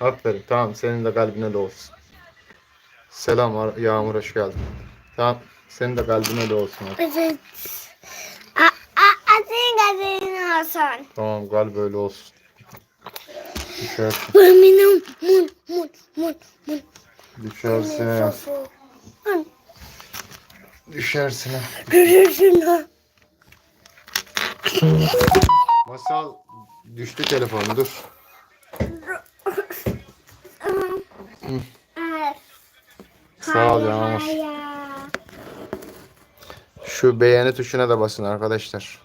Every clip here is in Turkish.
Aferin. Tamam senin de kalbine de olsun. Selam Yağmur hoş geldin. Tamam senin de kalbine de olsun. Evet. Senin gözlerin olsun. Tamam kalp öyle olsun. Düşersin. Benim mun mun mun mun. Düşersin. Düşersin. Ha. Masal düştü telefon dur. Sağ ol Yağmur. Şu beğeni tuşuna da basın arkadaşlar.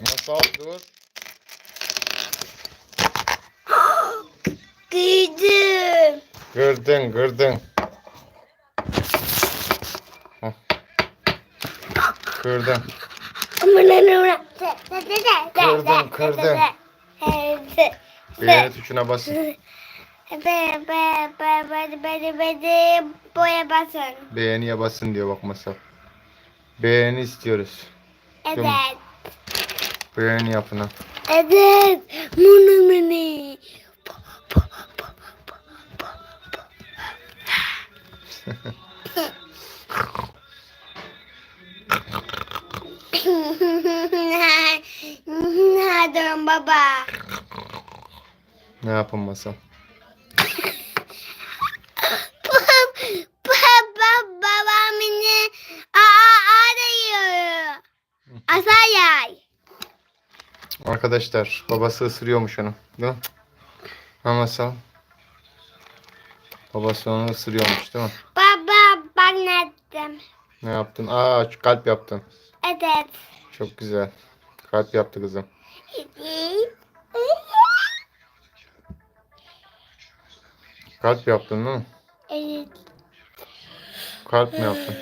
Masal dur. Giydim. Gırdın gırdın. Hah. Kırdın. Kırdın, kırdın. Beğeni tuşuna basın. Boya basın. Beğeniye basın diyor bak Masal. Beğeni istiyoruz. Evet. Beğeni yapın ha. Evet. Munu Hadi baba. Ne yapın Masal? Arkadaşlar babası ısırıyormuş onu. Değil mi? Ha Masal? Babası onu ısırıyormuş değil mi? Baba bak ne ettim. Ne yaptın? Aa kalp yaptın. Evet. Çok güzel. Kalp yaptı kızım. Kalp yaptın değil mi? Evet. Kalp mi yaptın?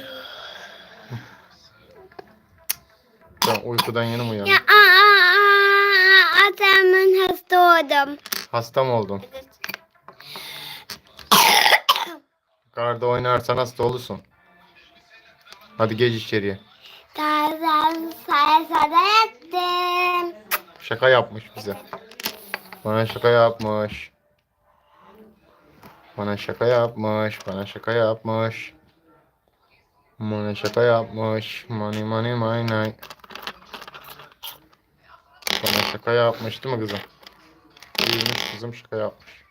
Ben uykudan yeni mi Ya uyandın? aa, aa, aa, adamın hasta oldum. Hasta mı oldun? Karda oynarsan hasta olursun. Hadi geç içeriye. Tarzan saya sada ettim. Şaka yapmış bize. Bana şaka yapmış. Bana şaka yapmış. Bana şaka yapmış. Bana şaka yapmış. Money money my night. Bana şaka yapmış değil mi kızım? İyiymiş kızım şaka yapmış.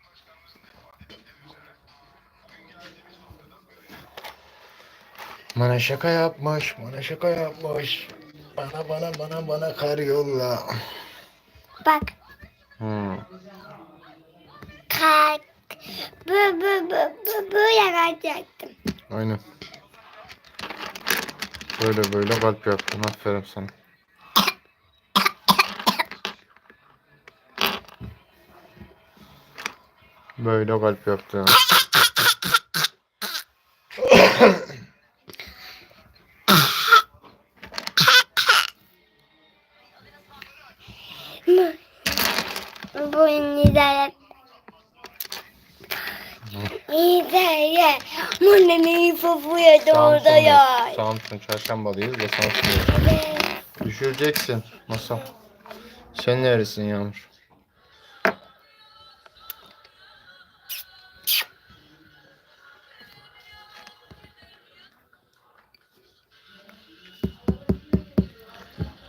Bana şaka yapmış. Bana şaka yapmış. Bana bana bana bana kar yolla. Bak. Hmm. Kalk. Bu bu bu bu bu yaracaktım. Aynen. Böyle böyle kalp yaptın. Aferin sana. Böyle kalp yaptın. Bu hidayet. Hidayet. Bu ne neyi fofuya doğru ya. Samsun çarşambalıyız da Samsun'dayız. Düşüreceksin. Masal. Sen neresin Yağmur?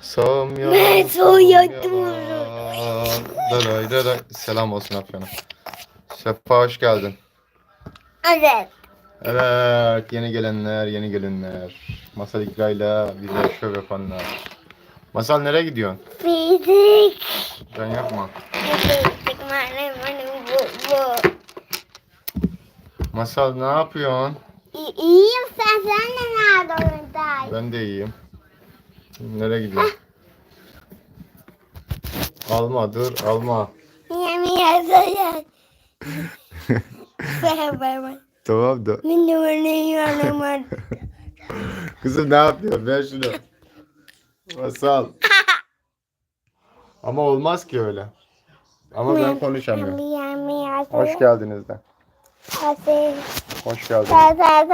Som Ben soyadım Daday daday. Selam olsun Afyon'a. Sefa hoş geldin. Evet. Evet yeni gelenler yeni gelenler. Masal İkra'yla bize şov yapanlar. Masal nereye gidiyorsun? Fizik. Ben yapma. Fizik. Benim benim bu bu. Masal ne yapıyorsun? İ- İyiyim sen sen de nerede oradayım? Ben de iyiyim. Nereye gidiyorsun? Alma dur alma. Tamam da. Kızım ne yapıyorsun? Ver şunu. Masal. Ama olmaz ki öyle. Ama ben konuşamıyorum. Hoş geldiniz de. Hoş geldiniz. geldin.